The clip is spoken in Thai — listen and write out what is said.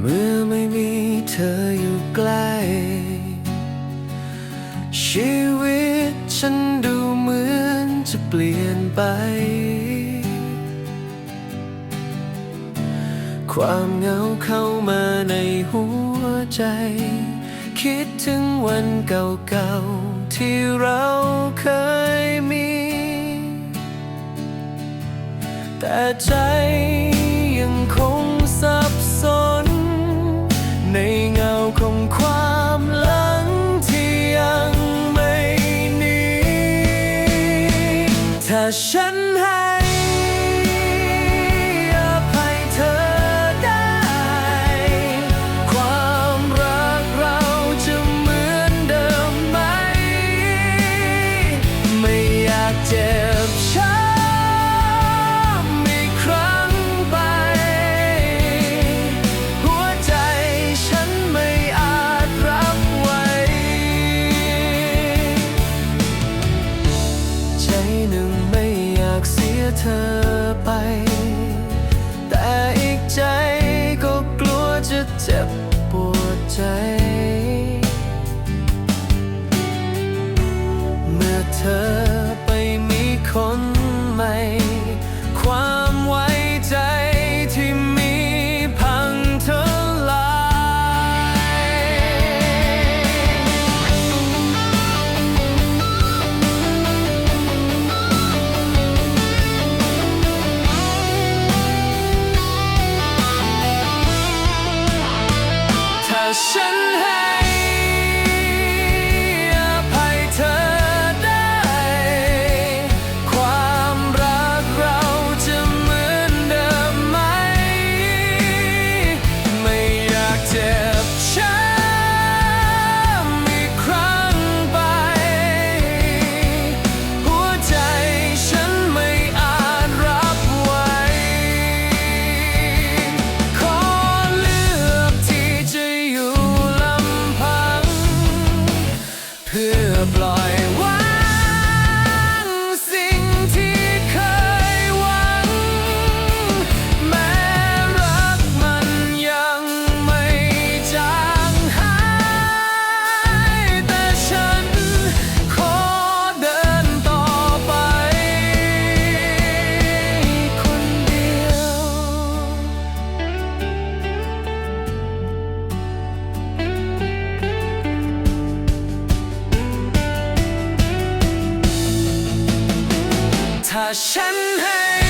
เมื่อไม่มีเธออยู่ใกล้ชีวิตฉันดูเหมือนจะเปลี่ยนไป ความเหงาเข้ามาในหัวใจ คิดถึงวันเก่าๆ ที่เราเคยมี แต่ใจ ฉันให้อภัยเธอได้ ความรักเราจะเหมือนเดิมไหม ไม่อยากเจ็บ เธอ ถ้าฉัน พื่อปล่อยวา shen hei